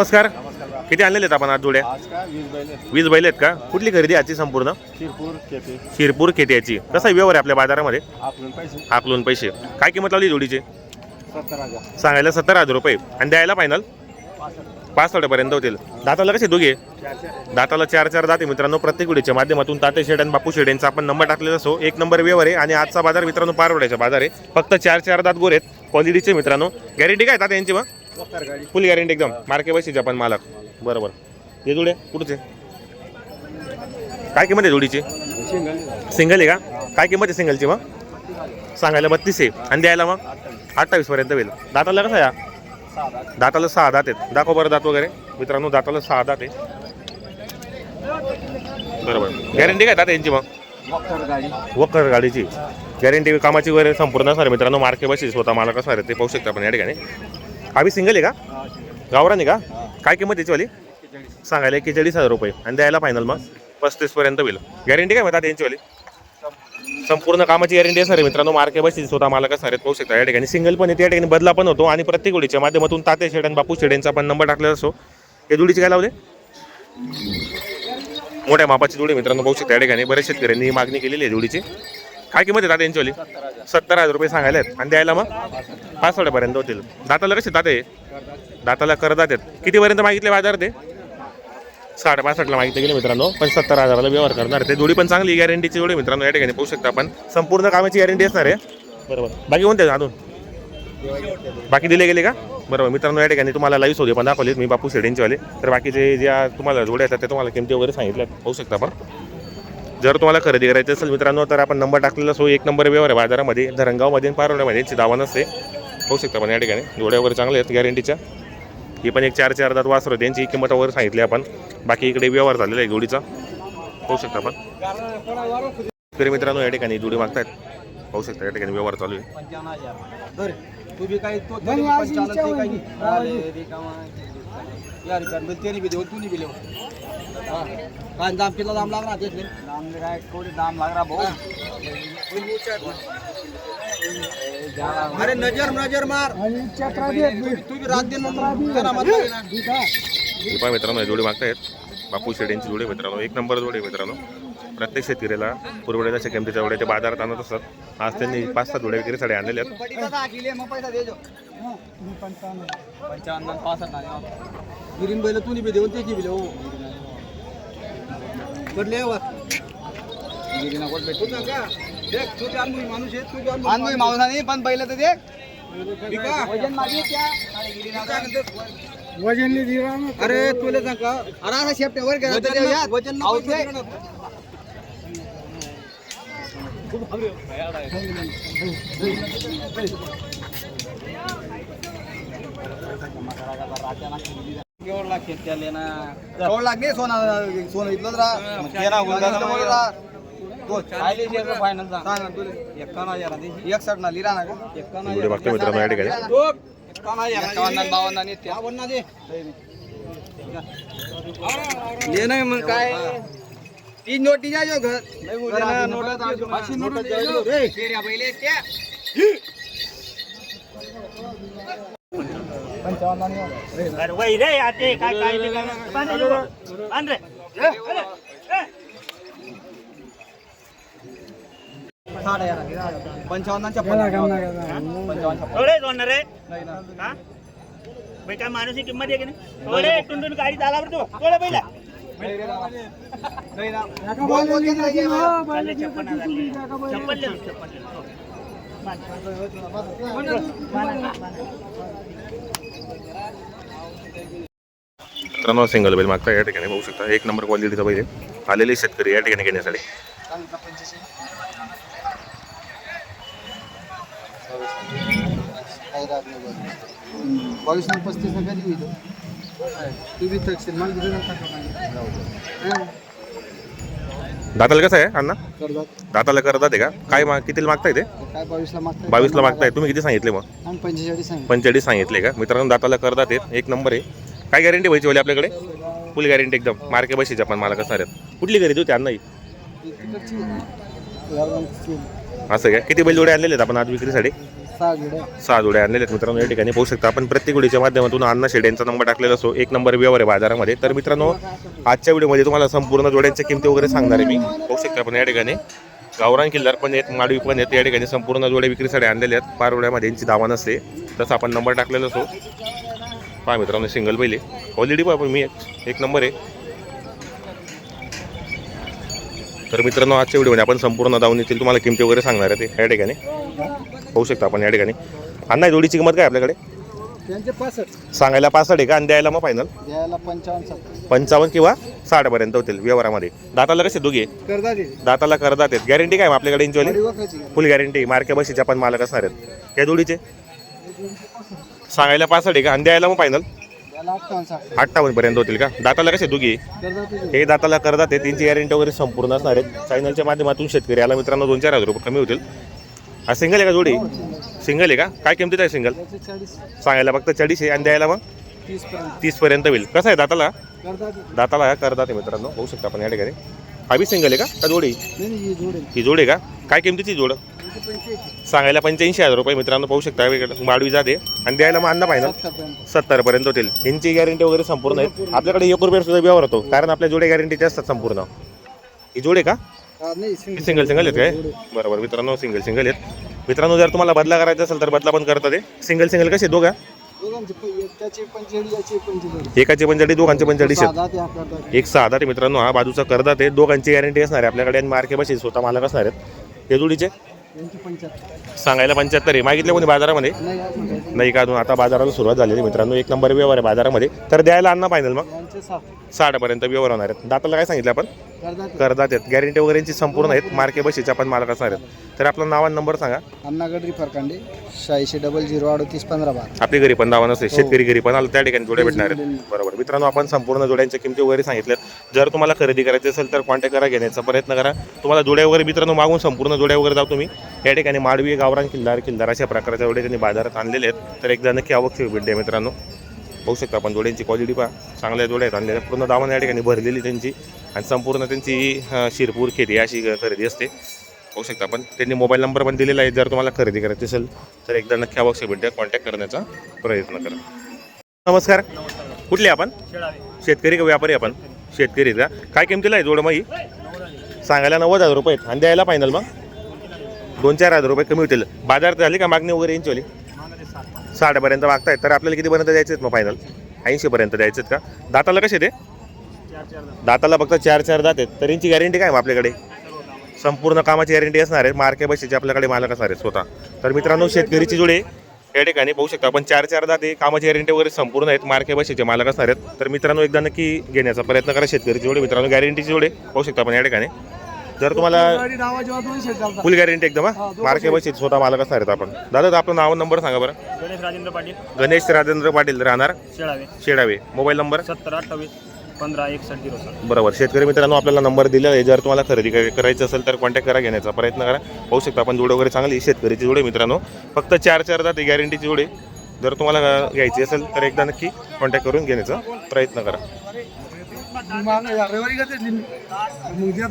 नमस्कार. नमस्कार किती आणलेले आहेत आपण आज जोड्या? आज का वीज बैल आहेत. वीस बैल आहेत का? कुठली खरेदी आजची संपूर्ण? शिरपूर केपे. शिरपूर खेट्याची कसा व्यवहार आहे आपल्या बाजारामध्ये? आपल्याला पैसे. आकलून पैसे. काय किंमत लावली जोडीचे? सत्तर हजार. सांगायला सत्तर हजार रुपये. आणि द्यायला फायनल पाच पर्यंत होतील. दाताला कसे दोघे? दाताला चार चार दाते मित्रांनो. प्रत्येक वेळीच्या माध्यमातून ताते शेड आणि बापू शेड यांचा आपण नंबर टाकलेला असो एक नंबर व्यवहार आहे आणि आजचा बाजार मित्रांनो पारवड्याचा बाजार आहे. फक्त चार चार दात गोर आहेत. क्वालिटीचे मित्रांनो. गॅरंटी काय ताते यांची मग? फुल गॅरंटी एकदम. मार्के पैसे आपण मालक. बरोबर. हे जोडे कुठचे? काय किंमत आहे जोडीची? सिंगल सिंगल आहे का? काय किंमत आहे सिंगलची मग? सांगायला बत्तीस आहे. आणि द्यायला मग? अठ्ठावीस पर्यंत होईल. दाताला कसं या दाताला सहा दात आहेत. दाखव बरं दात वगैरे. मित्रांनो दाताला सहा दात आहे बरोबर. गॅरंटी काय दात यांची मग? वकर गाडीची. गॅरंटी कामाची वगैरे संपूर्ण असणार मित्रांनो. मार्के बसेस स्वतः मला कसं आहे. ते पाहू शकता आपण या ठिकाणी. आम्ही सिंगल आहे का? गावरान आहे का? काय किंमत त्याची वाली सांगायला एक्केचाळीस हजार रुपये. आणि द्यायला फायनल मग पस्तीस पर्यंत होईल गॅरंटी काय म्हणतात यांची वाली संपूर्ण कामाची गॅरंटी असणार आहे मित्रांनो. मार्के बसेस स्वतः मला कसं आहे पाहू शकता. या ठिकाणी सिंगल पण येते या ठिकाणी बदला पण होतो. आणि प्रत्येक ओळीच्या माध्यमातून ताते शेड आणि बापू शेड यांचा पण नंबर टाकलेला असो हे जोडीचे काय लावले? मोठ्या मापाची जोडी मित्रांनो. पाहू शकता या ठिकाणी. बरेच शेतकऱ्यांनी ही मागणी केलेली आहे जोडीची. काय किंमत आहे दादा यांची सत्तर हजार रुपये सांगायला आहेत आणि द्यायला मग? पाच पर्यंत होतील. दाताला कसे दाते दाताला करदात आहेत. कितीपर्यंत मागितले बाजार ते? साठ पासष्टला मागितले गेले मित्रांनो. पण सत्तर हजाराला व्यवहार करणार ते. जोडी पण चांगली गॅरंटीची जोडी मित्रांनो. या ठिकाणी पाहू शकता आपण. संपूर्ण कामाची गॅरंटी असणार आहे. बरोबर. बाकी कोणते अजून? बाकी दिले गेले का? बरोबर. मित्रांनो या ठिकाणी तुम्हाला लाईव्ह सोडे पण दाखवलेत. मी बापू शेडेंचे वाले. तर बाकीचे ज्या तुम्हाला जोड्या असतात ते तुम्हाला किमती वगैरे सांगितल्या पाहू शकता आपण. जर तुम्हाला खरेदी करायची असेल मित्रांनो तर आपण नंबर टाकलेला सो एक नंबर व्यवहार आहे बाजारामध्ये धरणगावमध्ये आणि पारवड्यामध्ये यांची दावा नसते पाहू शकता पण या ठिकाणी. जोड्या वगैरे चांगल्या आहेत गॅरंटीच्या ही पण एक चार चार दात वासर होते यांची किंमत वगैरे सांगितली आपण. बाकी इकडे व्यवहार झालेला आहे जोडीचा. पाहू शकता आपण तरी मित्रांनो या ठिकाणी जोडी मागतायत. पाहू शकता या ठिकाणी व्यवहार चालू आहे. हा. काय दाम किती दाम लागणार त्यातले दाम काय कोणी दाम लागणार भाऊ अरे नजर नजर मार तू बी रात दिन त्यांना म्हणता येईना. हे पण मित्रांनो हे जोडी मागतायत बापू शेड यांची जोडी मित्रांनो एक नंबर जोडी मित्रांनो प्रत्येक शेतकऱ्याला पुरवड्याच्या किमतीच्या जोड्या ते बाजारात आणत असतात आज त्यांनी पाच सात जोड्या विक्रीसाठी आणलेल्या आहेत पंचावन्न पासष्ट गिरीन बैल तू बी देऊन त्याची बी देऊ कडले गिरीना कोट भेटू का देख तू अनुभवी माणूस आहे तू अनुभवी माणूस नाही पण बैल तर देख. वजन माझी वजन अरे तुला सांग का अरे असा शेपटे वर गेला वजन केवढ लागते त्याले ना. केवढ लागते सोना सोनं इथलं जरा. तेरा गुंडा फायनल सांग एक्कावन्न हजार एकसठ ना लिरा ना एक्कावन्न जोडी मागतो मित्रांनो या ठिकाणी. एक्कावन्न बावन्न आणि बावन्न दे ले नाही मग काय? तीन नोटी जायचो घर. नोट जायचो रे पहिले त्या. अरे वै रे आते काय काय ते काय बांध रे पंचावन्न जोडणार रे। हा? बाई काय माणूसची किंमत आहे की नाही? थोडे टुंडून गाडी चालावर बरं तू। थोडे पहिला। चप्पल बोल बोल किती लागेल? चालले छप्पन हजार छप्पन ले छप्पन ले हो. बांध. बांध, बांध. मित्रांनो सिंगल बैल मागता या ठिकाणी पाहू शकता. एक नंबर क्वालिटीचा बैल आहे. आलेले शेतकरी या ठिकाणी घेण्यासाठी. बावीस नऊ पस्तीस ना कधी होईल? तू बी थकशील मला किती दाताला कसं आहे अण्णा? दाताला करतात आहे का? काय माग कितीला मागताय ते? काय बावीसला मागताय? तुम्ही किती सांगितले मग? आणि पंचेचाळीस सांग पंचेचाळीस सांगितले का? मित्रांनो दाताला करतात एक नंबर आहे. काय गॅरंटी व्हायची वाली आपल्याकडे? फुल गॅरंटी एकदम. मार्के बशीच्या पण मला कसणार आहेत. कुठली खरेदी होती अण्णा असं काय किती बैल जोडे आणलेले आहेत आपण आज विक्रीसाठी? सहा जोड्या आणलेले आहेत मित्रांनो. या ठिकाणी पाहू शकता आपण प्रत्येक व्हिडिओच्या माध्यमातून अण्णा शेड यांचा नंबर टाकलेला असो एक नंबर व्यवहार आहे बाजारामध्ये. तर मित्रांनो आजच्या व्हिडिओमध्ये तुम्हाला संपूर्ण जोड्यांच्या किमती वगैरे सांगणार आहे मी. पाहू शकता आपण या ठिकाणी. गावरान किल्लार पण आहेत माडवी पण आहेत. या ठिकाणी संपूर्ण जोड्या विक्रीसाठी आणलेल्या आहेत. पारोड्यामध्ये यांची दावा नसते तसं आपण नंबर टाकलेला असो पहा मित्रांनो सिंगल पहिले क्वालिटी पहा पण मी एक एक नंबर आहे. तर मित्रांनो आजच्या व्हिडिओमध्ये आपण संपूर्ण दावून येथील तुम्हाला किमती वगैरे सांगणार आहे ते. या ठिकाणी. पाहू शकता आपण या ठिकाणी. अण्णा जोडीची किंमत काय आपल्याकडे? त्यांचे पासष्ट. सांगायला पासष्ट आहे का? आणि द्यायला मग फायनल द्यायला पंचावन्न किंवा साठपर्यंत होतील व्यवहारामध्ये. दाताला कसे दोघे? दाताला करदात. आहेत गॅरंटी काय मग आपल्याकडे वखाची फुल गॅरंटी मार्के बशीचे आपण मालक असणार आहेत. या जोडीचे? सांगायला पासष्ट आहे का आणि द्यायला मग फायनल अठ्ठावन्न पर्यंत होतील का? दाताला कसे ते. हे दाताला करदात आहे त्यांची गॅरंटी वगैरे संपूर्ण असणार आहेत. चॅनलच्या माध्यमातून शेतकरी याला मित्रांनो दोन चार हजार रुपये कमी होतील. हा सिंगल आहे का जोडी? सिंगल आहे. का? काय किमतीत आहे सिंगल सांगायला फक्त चाळीस आहे. आणि द्यायला मग? तीस पर्यंत. होईल. कसं आहे दाताला? दाताला हा करदात आहे मित्रांनो. होऊ शकता आपण या ठिकाणी. हा बी सिंगल आहे का? का जोडी? ही ही जोड आहे का? काय किमतीची जोड? सांगायला पंच्याऐंशी हजार रुपये मित्रांनो पाहू शकता. वेगळं माडवी जाते. आणि द्यायला अन्ना पाहिजे सत्तर पर्यंत सत्तर पर्यंत होतील. यांची गॅरंटी वगैरे संपूर्ण आहेत. आपल्याकडे एक रुपया सुद्धा व्यवहार होतो. कारण आपल्या जोडे गॅरंटीचे असतात संपूर्ण. ही जोड आहे का. सिंगल सिंगल आहेत काय? बरोबर मित्रांनो सिंगल सिंगल आहेत. मित्रांनो जर तुम्हाला बदला करायचा असेल तर बदला पण करतात ते. सिंगल सिंगल कसे दोघा? एक एकाचे पंचाळीस दोघांचे पंचाळीस आहेत. साधा ते करता ते. एक सहा ते मित्रांनो हा बाजूचा करदात आहे. दोघांची गॅरंटी असणार आहे. आपल्याकडे आणि मार्के बसे स्वतः मालक असणार आहेत. ते जोडीचे? सांगायला पंच्याहत्तर आहे. मागितले कोणी बाजारामध्ये? नाही का अजून? आता बाजाराला सुरुवात झालेली मित्रांनो. एक नंबर व्यवहार आहे बाजारामध्ये. तर द्यायला आणणं पाहिजे मग. साठपर्यंत व्यवहार होणार आहेत. दाताला काय सांगितलं आपण. करदात आहेत गॅरंटी वगैरेची संपूर्ण आहेत. मार्के बशीचे आपण मालक असणार आहेत. तर आपलं नाव आणि नंबर सांगा. अण्णा गडरी फरकांडे शहाऐंशी डबल झिरो अडतीस पंधरा बारा. आपली घरी पण दावा नसते शेतकरी घरी पण आलं त्या ठिकाणी जोड्या भेटणार आहेत. बरोबर. मित्रांनो आपण संपूर्ण जोड्यांच्या किमती वगैरे सांगितल्यात. जर तुम्हाला खरेदी करायची असेल तर कॉन्टॅक्ट करा घेण्याचा प्रयत्न करा. तुम्हाला जोड्या वगैरे मित्रांनो मागून संपूर्ण जोड्या वगैरे जाऊ तुम्ही. या ठिकाणी माडवी गावरान किल्लार किल्लार अशा प्रकारच्या जोड्या त्यांनी बाजारात आणलेले आहेत. तर एकदा नक्की आवक भेट द्या मित्रांनो. पाहू शकता आपण जोड्यांची क्वालिटी पहा. चांगल्या जोड्या आहेत. आणलेल्या पूर्ण दावण या ठिकाणी भरलेली त्यांची. आणि संपूर्ण त्यांची शिरपूर खेती अशी खरेदी असते. पाहू शकता आपण. त्यांनी मोबाईल नंबर पण दिलेला आहे. जर तुम्हाला खरेदी करायची असेल तर एकदा नक्की आवश्यक भेट द्या कॉन्टॅक्ट करण्याचा प्रयत्न करा. नमस्कार. कुठले आपण? शेतकरी का व्यापारी आपण? शेतकरी का? काय किमतीला आहे जोड मग सांगायला नव्वद हजार रुपये आहेत. आणि द्यायला फायनल मग? दोन चार हजार रुपये कमी होतील. बाजार झाली का? मागणी वगैरे यांची वाली? साठपर्यंत मागतायत तर आपल्याला कितीपर्यंत द्यायचे आहेत मग फायनल ऐंशीपर्यंत द्यायचे आहेत का? दाताला कसे ते? दाताला फक्त चार चार दात आहेत. तर यांची गॅरंटी काय मग आपल्याकडे? संपूर्ण कामाची गॅरंटी असणार आहे. मार्के बशीचे आपल्याकडे मालक असणार आहे स्वतः. तर मित्रांनो शेतकरीची जुळे या ठिकाणी पाहू शकता आपण. चार चार दाते कामाची गॅरंटी वगैरे संपूर्ण आहेत. मार्के बशीचे मालक असणार आहेत. तर मित्रांनो एकदा नक्की घेण्याचा प्रयत्न करा शेतकरीची जोडे. मित्रांनो गॅरंटीची जोडे पाहू शकता आपण या ठिकाणी. जर तुम्हाला दोनशे चालतात फुल गॅरंटी एकदम हा? मार्के बशीत स्वतः मालक असणार आहेत आपण. दादा आपलं नाव नंबर सांगा बरं. गणेश राजेंद्र पाटील. गणेश राजेंद्र पाटील राहणार? शेळावे. Shedave mobile number? सत्तर अठ्ठावीस पंधरा एकसष्ट झिरो सात बरोबर. शेतकरी मित्रांनो आपल्याला नंबर दिलेला आहे. जर तुम्हाला खरेदी कर- करायची असेल तर कॉन्टॅक्ट करा घेण्याचा प्रयत्न करा. पाहू शकता आपण जोडे वगैरे चांगली शेतकरीची जोडे मित्रांनो. फक्त चार चार जाते गॅरंटीची जोडे जर तुम्हाला घ्यायची असेल तर एकदा नक्की कॉन्टॅक्ट करून घेण्याचा प्रयत्न करा. रविवारी का ते? मग द्या